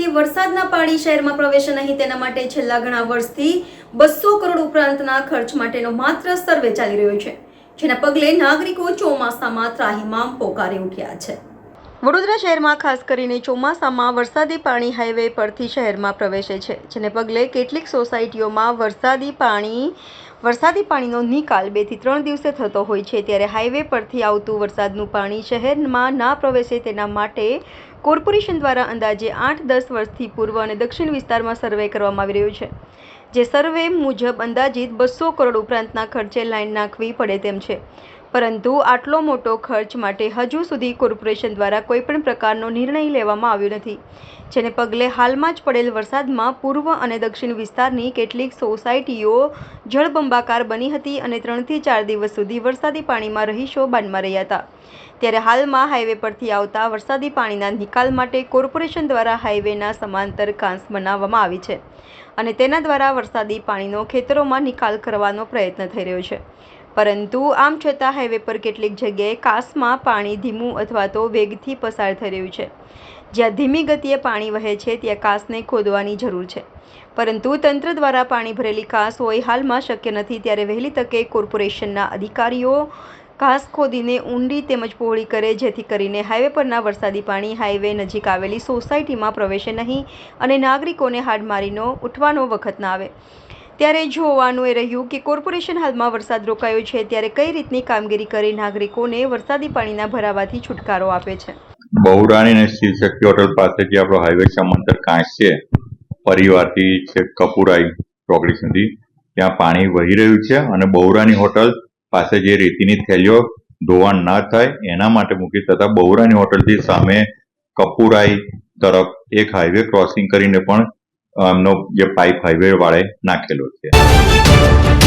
વરસાદના પાણી શહેરમાં પ્રવેશે નહીં, તેના માટે છેલ્લા ઘણા વર્ષથી બસો કરોડ ઉપરાંતના ખર્ચ માટેનો માત્ર સર્વે ચાલી રહ્યો છે, જેના પગલે નાગરિકો ચોમાસામાં ત્રાહીમામ પોકારી ઉઠ્યા છે. વડોદરા શહેરમાં ખાસ કરીને ચોમાસામાં વરસાદી પાણી હાઈવે પરથી શહેરમાં પ્રવેશે છે, જેને પગલે કેટલીક સોસાયટીઓમાં વરસાદી પાણી, વરસાદી પાણીનો નિકાલ બેથી ત્રણ દિવસે થતો હોય છે, ત્યારે હાઈવે પરથી આવતું વરસાદનું પાણી શહેરમાં ના પ્રવેશે તેના માટે કોર્પોરેશન દ્વારા અંદાજે આઠ દસ વર્ષથી પૂર્વ અને દક્ષિણ વિસ્તારમાં સર્વે કરવામાં આવી રહ્યો છે. જે સર્વે મુજબ અંદાજિત બસો કરોડ ઉપરાંતના ખર્ચે લાઈન નાખવી પડે તેમ છે. પરંતુ આટલો મોટો ખર્ચ માટે હજુ સુધી કોર્પોરેશન દ્વારા કોઈપણ પ્રકારનો નિર્ણય લેવામાં આવ્યો નથી, જેને પગલે હાલમાં જ પડેલ વરસાદમાં પૂર્વ અને દક્ષિણ વિસ્તારની કેટલીક સોસાયટીઓ જળબંબાકાર બની હતી અને ત્રણથી ચાર દિવસ સુધી વરસાદી પાણીમાં રહીશો બાનમાં રહ્યા હતા. ત્યારે હાલમાં હાઈવે પરથી આવતા વરસાદી પાણીના નિકાલ માટે કોર્પોરેશન દ્વારા હાઈવેના સમાંતર કાંસ બનાવવામાં આવી છે અને તેના દ્વારા વરસાદી પાણીનો ખેતરોમાં નિકાલ કરવાનો પ્રયત્ન થઈ રહ્યો છે. પરંતુ આમ છતાં હાઈવે પર કેટલીક જગ્યાએ કાસમાં પાણી ધીમું અથવા તો વેગથી પસાર થઈ રહ્યું છે. જ્યાં ધીમી ગતિએ પાણી વહે છે, ત્યાં કાસને ખોદવાની જરૂર છે. પરંતુ તંત્ર દ્વારા પાણી ભરેલી કાસ હોય હાલમાં શક્ય નથી, ત્યારે વહેલી તકે કોર્પોરેશનના અધિકારીઓ ઘાસ ખોદીને ઊંડી તેમજ પહોળી કરે, જેથી કરીને હાઈવે પરના વરસાદી પાણી હાઈવે નજીક આવેલી સોસાયટીમાં પ્રવેશે નહીં અને નાગરિકોને હાડમારીનો ઉઠવાનો વખત ના આવે. ત્યારે જોવાનું એ રહ્યું કે કોર્પોરેશન હાલમાં વરસાદ રોકાયો છે. ત્યારે કઈ રીતની કામગીરી કરી નાગરિકોને વરસાદી પાણીના ભરાવાથી છુટકારો આપે છે? બહુરાણી અને શિવશક્તિ હોટલ પાસે જે આપણો હાઈવે સમાંતર કાંચ છે, પરિવારથી છે કપુરાઈ ચોકડી સુધી, ત્યાં પાણી વહી રહ્યું છે અને બહુરાની હોટલ પાસે જે રેતીની થેલીઓ ધોવાણ ના થાય એના માટે મૂકી તથા બહુરાની હોટલથી સામે કપુરાઈ તરફ એક હાઈવે ક્રોસિંગ કરીને પણ એમનો જે પાઇપ હાઈવે વાળે નાખેલો છે.